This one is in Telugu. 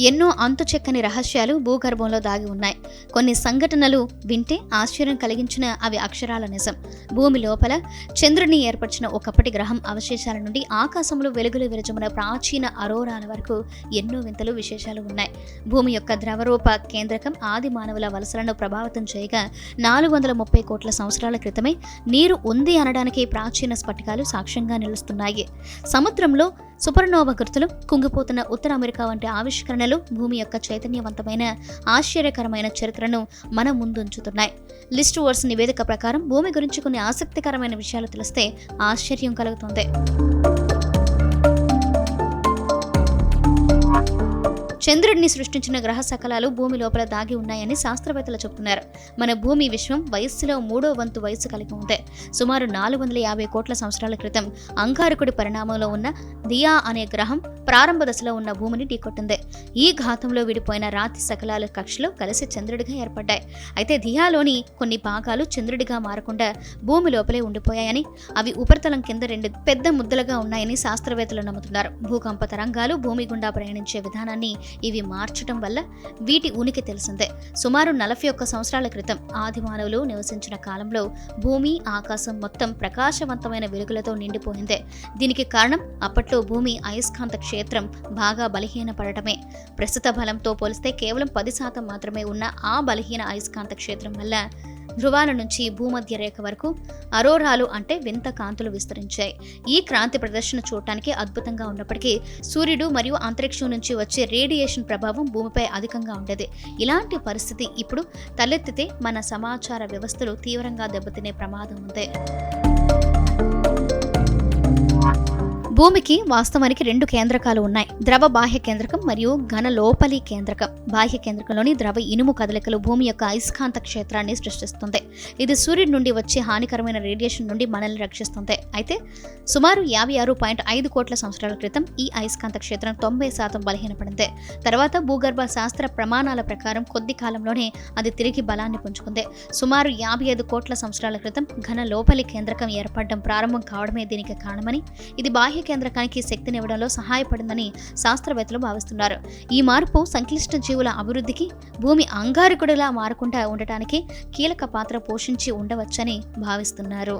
ఎన్నో అంతుచెక్కని రహస్యాలు భూగర్భంలో దాగి ఉన్నాయి. కొన్ని సంఘటనలు వింటే ఆశ్చర్యం కలిగించిన అవి అక్షరాల నిజం. భూమి లోపల చంద్రుని ఏర్పరిచిన ఒకప్పటి గ్రహం అవశేషాల నుండి ఆకాశంలో వెలుగులు విరజమున ప్రాచీన అరోరాల వరకు ఎన్నో వింతలు విశేషాలు ఉన్నాయి. భూమి యొక్క ద్రవరూప కేంద్రకం ఆది మానవుల వలసలను ప్రభావితం చేయగా నాలుగు వందల ముప్పై కోట్ల సంవత్సరాల క్రితమే నీరు ఉంది అనడానికి ప్రాచీన స్ఫటికాలు సాక్ష్యంగా నిలుస్తున్నాయి. సముద్రంలో సుపర్నోవా గుర్తులు కుంగిపోతున్న ఉత్తర అమెరికా వంటి ఆవిష్కరణలు భూమి యొక్క చైతన్యవంతమైన ఆశ్చర్యకరమైన చరిత్రను మన ముందుంచుతున్నాయి. లిస్ట్ వర్స్ నివేదిక ప్రకారం భూమి గురించి కొన్ని ఆసక్తికరమైన విషయాలు తెలిస్తే ఆశ్చర్యం కలుగుతుంది. చంద్రుడిని సృష్టించిన గ్రహ సకలాలు భూమి లోపల దాగి ఉన్నాయని శాస్త్రవేత్తలు చెబుతున్నారు మన భూమి విశ్వం వయస్సులో మూడో వంతు వయస్సు కలిగి ఉంది. సుమారు నాలుగు వందల యాభై కోట్ల సంవత్సరాల క్రితం అంగారకుడి పరిణామంలో ఉన్న దియా అనే గ్రహం ప్రారంభ దశలో ఉన్న భూమిని ఢీకొట్టింది. ఈ ఘాతంలో విడిపోయిన రాతి సకలాల కక్షలో కలిసి చంద్రుడిగా ఏర్పడ్డాయి. అయితే దియాలోని కొన్ని భాగాలు చంద్రుడిగా మారకుండా భూమి లోపలే ఉండిపోయాయని అవి ఉపరితలం కింద రెండు పెద్ద ముద్దలుగా ఉన్నాయని శాస్త్రవేత్తలు నమ్ముతున్నారు. భూకంప తరంగాలు భూమి గుండా ప్రయాణించే విధానాన్ని ఇవి మార్చడం వల్ల వీటి ఉనికి తెలిసిందే. సుమారు నలభై ఒక్క సంవత్సరాల క్రితం ఆది మానవులు నివసించిన కాలంలో భూమి ఆకాశం మొత్తం ప్రకాశవంతమైన వెలుగులతో నిండిపోయిందే. దీనికి కారణం అప్పట్లో భూమి అయస్కాంత క్షేత్రం బాగా బలహీనపడటమే. ప్రస్తుత బలంతో పోలిస్తే కేవలం పది శాతం మాత్రమే ఉన్న ఆ బలహీన అయస్కాంత క్షేత్రం వల్ల ధృవాల నుంచి భూమధ్య రేఖ వరకు అరోరాలు అంటే వింత కాంతులు విస్తరించాయి. ఈ క్రాంతి ప్రదర్శన చూడటానికి అద్భుతంగా ఉన్నప్పటికీ సూర్యుడు మరియు అంతరిక్షం నుంచి వచ్చే రేడియేషన్ ప్రభావం భూమిపై అధికంగా ఉండేది. ఇలాంటి పరిస్థితి ఇప్పుడు తలెత్తితే మన సమాచార వ్యవస్థలు తీవ్రంగా దెబ్బతినే ప్రమాదం ఉంది. భూమికి వాస్తవానికి రెండు కేంద్రకాలు ఉన్నాయి. ద్రవ బాహ్య కేంద్రకం మరియు ఘన లోపలి కేంద్రకం. బాహ్య కేంద్రకంలోని ద్రవ ఇనుము కదలికలు భూమి యొక్క అయస్కాంత క్షేత్రాన్ని సృష్టిస్తుంది. ఇది సూర్యుడి నుండి వచ్చే హానికరమైన రేడియేషన్ నుండి మనల్ని రక్షిస్తుంది. అయితే సుమారు యాభై ఆరు పాయింట్ ఐదు కోట్ల సంవత్సరాల క్రితం ఈ అయస్కాంత క్షేత్రం తొంభై శాతం బలహీనపడింది. తర్వాత భూగర్భ శాస్త్ర ప్రమాణాల ప్రకారం కొద్ది కాలంలోనే అది తిరిగి బలాన్ని పుంజుకుంది. సుమారు యాభై ఐదు కోట్ల సంవత్సరాల క్రితం ఘన లోపలి కేంద్రకం ఏర్పడడం ప్రారంభం కావడమే దీనికి కారణమని ఇది బాహ్య కేంద్రకానికి శక్తినివ్వడంలో సహాయపడిందని శాస్త్రవేత్తలు భావిస్తున్నారు. ఈ మార్పు సంక్లిష్ట జీవుల అభివృద్ధికి భూమి అంగారకుడిలా మారకుండా ఉండటానికి కీలక పాత్ర పోషించి ఉండవచ్చని భావిస్తున్నారు.